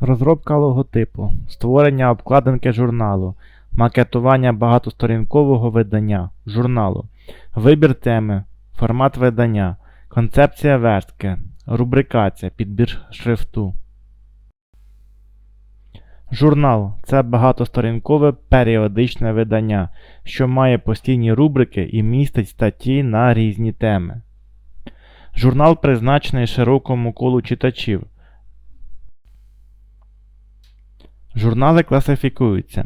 Розробка логотипу, створення обкладинки журналу, макетування багатосторінкового видання журналу, вибір теми, формат видання, концепція верстки, рубрикація, підбір шрифту. Журнал це багатосторінкове періодичне видання, що має постійні рубрики і містить статті на різні теми. Журнал призначений широкому колу читачів. Журнали класифікуються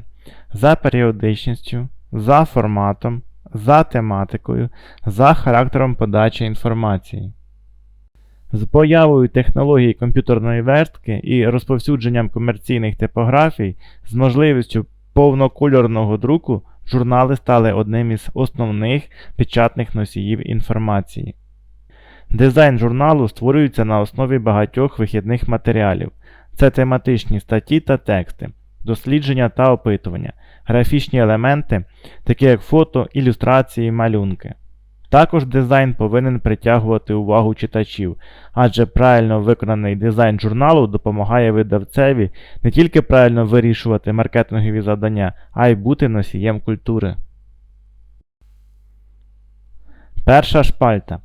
за періодичністю, за форматом, за тематикою, за характером подачі інформації. З появою технологій комп'ютерної верстки і розповсюдженням комерційних типографій з можливістю повнокольорного друку журнали стали одним із основних печатних носіїв інформації. Дизайн журналу створюється на основі багатьох вихідних матеріалів. Це тематичні статті та тексти, дослідження та опитування, графічні елементи, такі як фото, ілюстрації, малюнки. Також дизайн повинен притягувати увагу читачів, адже правильно виконаний дизайн журналу допомагає видавцеві не тільки правильно вирішувати маркетингові завдання, а й бути носієм культури. Перша шпальта.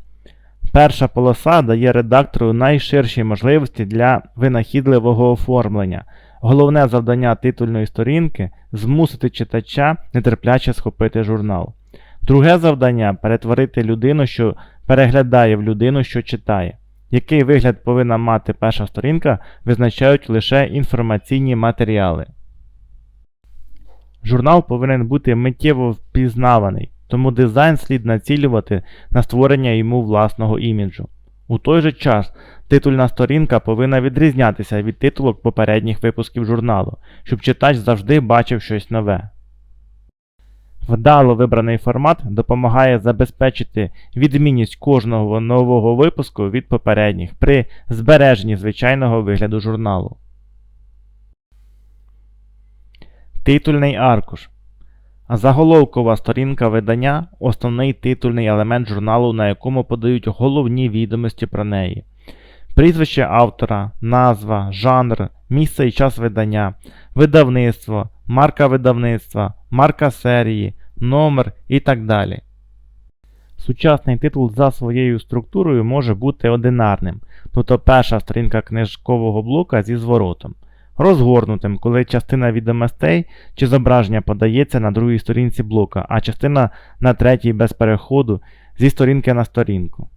Перша полоса дає редактору найширші можливості для винахідливого оформлення. Головне завдання титульної сторінки змусити читача нетерпляче схопити журнал. Друге завдання перетворити людину, що переглядає в людину, що читає. Який вигляд повинна мати перша сторінка, визначають лише інформаційні матеріали. Журнал повинен бути миттєво впізнаваний, тому дизайн слід націлювати на створення йому власного іміджу. У той же час титульна сторінка повинна відрізнятися від титулок попередніх випусків журналу, щоб читач завжди бачив щось нове. Вдало вибраний формат допомагає забезпечити відмінність кожного нового випуску від попередніх при збереженні звичайного вигляду журналу. Титульний аркуш. Заголовкова сторінка видання основний титульний елемент журналу, на якому подають головні відомості про неї. Прізвище автора, назва, жанр, місце і час видання, видавництво, марка видавництва, марка серії, номер і так далі. Сучасний титул за своєю структурою може бути одинарним, тобто перша сторінка книжкового блока зі зворотом, розгорнутим, коли частина відомостей чи зображення подається на другій сторінці блока, а частина на третій без переходу зі сторінки на сторінку.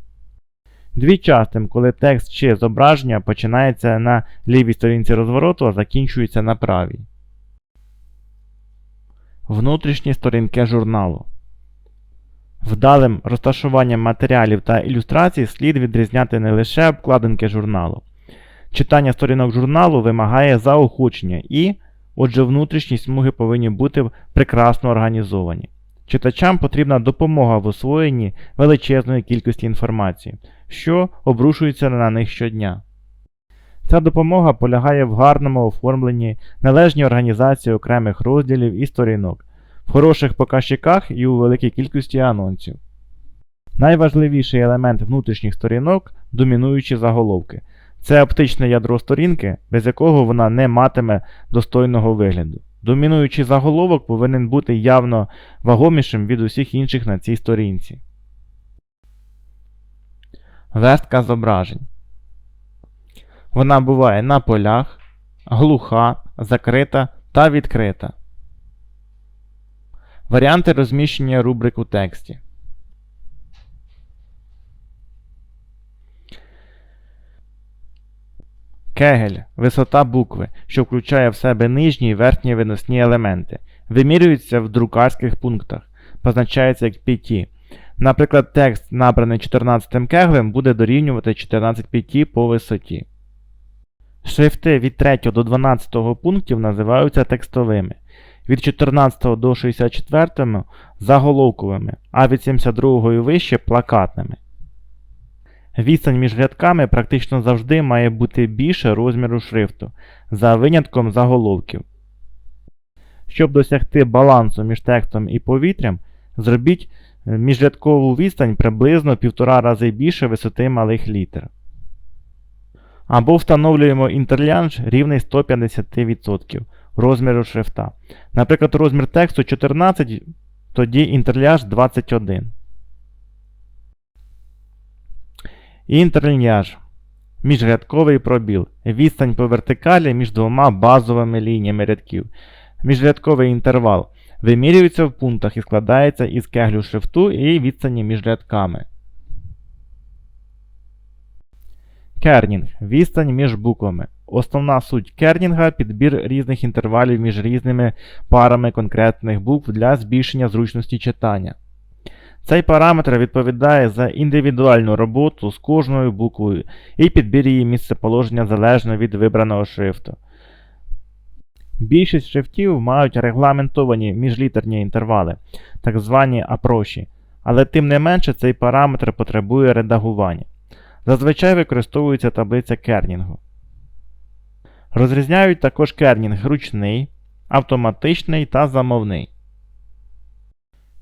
Двічастим, коли текст чи зображення починається на лівій сторінці розвороту, а закінчується на правій. Внутрішні сторінки журналу. Вдалим розташуванням матеріалів та ілюстрацій слід відрізняти не лише обкладинки журналу. Читання сторінок журналу вимагає заохочення і, отже, внутрішні смуги повинні бути прекрасно організовані. Читачам потрібна допомога в освоєнні величезної кількості інформації, що обрушується на них щодня. Ця допомога полягає в гарному оформленні, належній організації окремих розділів і сторінок, в хороших показчиках і у великій кількості анонсів. Найважливіший елемент внутрішніх сторінок домінуючі заголовки. Це оптичне ядро сторінки, без якого вона не матиме достойного вигляду. Домінуючий заголовок повинен бути явно вагомішим від усіх інших на цій сторінці. Верстка зображень. Вона буває на полях, глуха, закрита та відкрита. Варіанти розміщення рубрик у тексті. Кегель висота букви, що включає в себе нижні і верхні виносні елементи. Вимірюється в друкарських пунктах, позначається як PT. Наприклад, текст, набраний 14 кеглем, буде дорівнювати 14 PT по висоті. Шрифти від 3 до 12 пунктів називаються текстовими, від 14 до 64 заголовковими, а від 72 і вище плакатними. Відстань між рядками практично завжди має бути більше розміру шрифту, за винятком заголовків. Щоб досягти балансу між текстом і повітрям, зробіть міжрядкову відстань приблизно півтора рази більше висоти малих літер. Або встановлюємо інтерлянж рівний 150% розміру шрифта. Наприклад, розмір тексту 14, тоді інтерляж 21. Інтерліньяж. Міжрядковий пробіл. Відстань по вертикалі між двома базовими лініями рядків. Міжрядковий інтервал. Вимірюється в пунктах і складається із кеглю шрифту і відстані між рядками. Кернінг відстань між буквами. Основна суть кернінга підбір різних інтервалів між різними парами конкретних букв для збільшення зручності читання. Цей параметр відповідає за індивідуальну роботу з кожною буквою і підбір її місцеположення залежно від вибраного шрифту. Більшість шрифтів мають регламентовані міжлітерні інтервали, так звані апроші, але тим не менше цей параметр потребує редагування. Зазвичай використовується таблиця кернінгу. Розрізняють також кернінг ручний, автоматичний та замовний.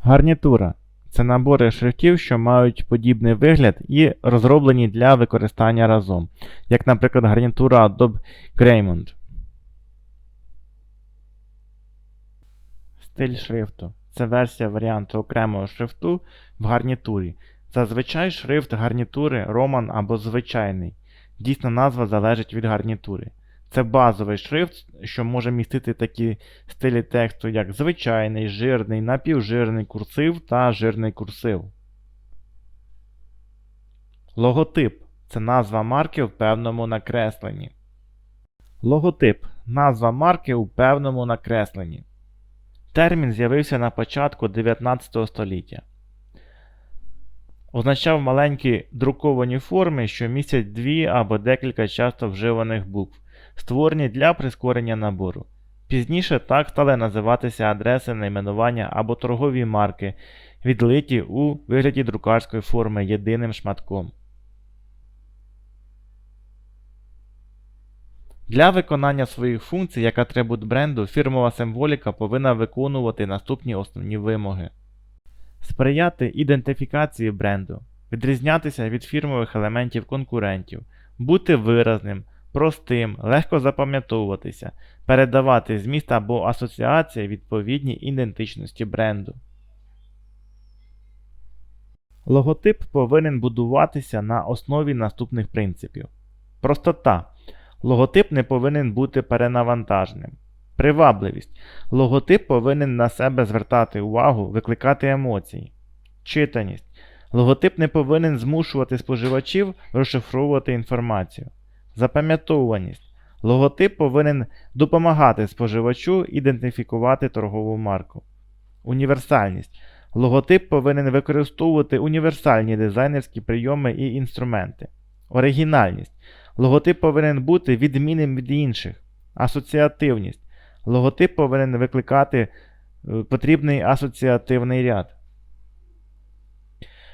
Гарнітура це набори шрифтів, що мають подібний вигляд і розроблені для використання разом, як, наприклад, гарнітура Adobe Greymont. Стиль шрифту це версія варіанту окремого шрифту в гарнітурі. Зазвичай шрифт гарнітури Roman або звичайний. Дійсна назва залежить від гарнітури. Це базовий шрифт, що може містити такі стилі тексту, як звичайний, жирний, напівжирний курсив та жирний курсив. Логотип це назва марки в певному накресленні. Логотип назва марки у певному накресленні. Термін з'явився на початку 19 століття. Означав маленькі друковані форми, що містять дві або декілька часто вживаних букв, створені для прискорення набору. Пізніше так стали називатися адреси найменування або торгові марки, відлиті у вигляді друкарської форми єдиним шматком. Для виконання своїх функцій як атрибут бренду фірмова символіка повинна виконувати наступні основні вимоги. Сприяти ідентифікації бренду, відрізнятися від фірмових елементів конкурентів, бути виразним, простим, легко запам'ятовуватися, передавати зміст або асоціації відповідній ідентичності бренду. Логотип повинен будуватися на основі наступних принципів. Простота. Логотип не повинен бути перенавантаженим. Привабливість. Логотип повинен на себе звертати увагу, викликати емоції. Читаність. Логотип не повинен змушувати споживачів розшифровувати інформацію. Запам'ятовуваність. Логотип повинен допомагати споживачу ідентифікувати торгову марку. Універсальність. Логотип повинен використовувати універсальні дизайнерські прийоми і інструменти. Оригінальність. Логотип повинен бути відмінним від інших. Асоціативність. Логотип повинен викликати е, потрібний асоціативний ряд.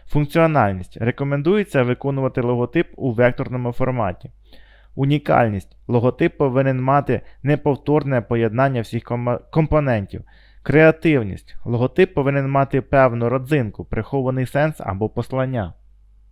Функціональність. Рекомендується виконувати логотип у векторному форматі. Унікальність. Логотип повинен мати неповторне поєднання всіх компонентів. Креативність. Логотип повинен мати певну родзинку, прихований сенс або послання.